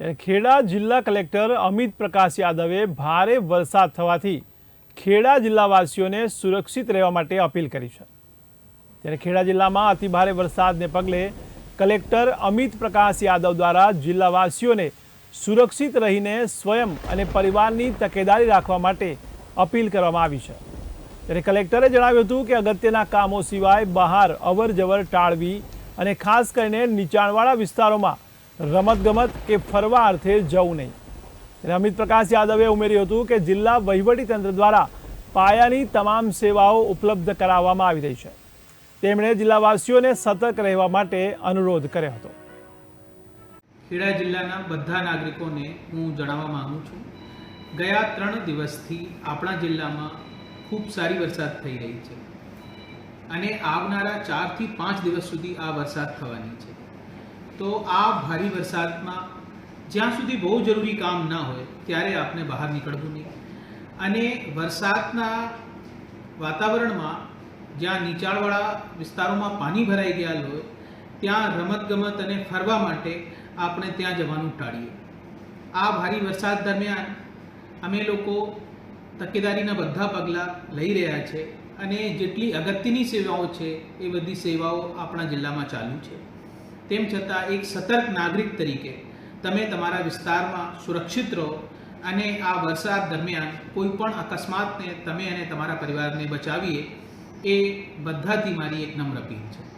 ત્યારે ખેડા જિલ્લા કલેક્ટર અમિત પ્રકાશ યાદવે ભારે વરસાદ થવાથી ખેડા જિલ્લાવાસીઓને સુરક્ષિત રહેવા માટે અપીલ કરી છે. ત્યારે ખેડા જિલ્લામાં અતિભારે વરસાદને પગલે કલેક્ટર અમિત પ્રકાશ યાદવ દ્વારા જિલ્લાવાસીઓને સુરક્ષિત રહીને સ્વયં અને પરિવારની તકેદારી રાખવા માટે અપીલ કરવામાં આવી છે. ત્યારે કલેક્ટરે જણાવ્યું હતું કે અગત્યના કામો સિવાય બહાર અવર જવર ટાળવી અને ખાસ કરીને નીચાણવાળા વિસ્તારોમાં રમતગમત કે ફરવા અર્થે જવું નહીં. અમિત પ્રકાશ યાદવે ઉમેર્યું હતું કે જિલ્લા વહીવટીતંત્ર દ્વારા પાયાની તમામ સેવાઓ ઉપલબ્ધ કરાવવામાં આવી રહી છે. તેમણે જિલ્લાવાસીઓને સતર્ક રહેવા માટે અનુરોધ કર્યો હતો. ખેડા જિલ્લાના બધા નાગરિકોને હું જણાવવા માગું છું, ગયા ત્રણ દિવસથી આપણા જિલ્લામાં ખૂબ સારી વરસાદ થઈ રહી છે. અને આવનારા ચારથી પાંચ દિવસ સુધી આ વરસાદ થવાની છે. તો આ ભારે વરસાદમાં જ્યાં સુધી બહુ જરૂરી કામ ના હોય, ત્યારે આપણે બહાર નીકળવું નહીં. અને વરસાદના વાતાવરણમાં જ્યાં નીચાણવાળા વિસ્તારોમાં પાણી ભરાઈ ગયા હોય, ત્યાં રમતગમત અને ફરવા માટે આપણે ત્યાં જવાનું ટાળીએ. આ ભારે વરસાદ દરમિયાન અમે લોકો તકેદારીના બધા પગલાં લઈ રહ્યા છે અને જેટલી અગત્યની સેવાઓ છે, એ બધી સેવાઓ આપણા જિલ્લામાં ચાલુ છે. તેમ છતાં એક સતર્ક નાગરિક તરીકે તમે તમારા વિસ્તારમાં સુરક્ષિત રહો અને આ વરસાદ દરમિયાન કોઈ પણ અકસ્માતને તમે અને તમારા પરિવારને બચાવીએ એ બધાથી મારી એક નમ્ર અપીલ છે.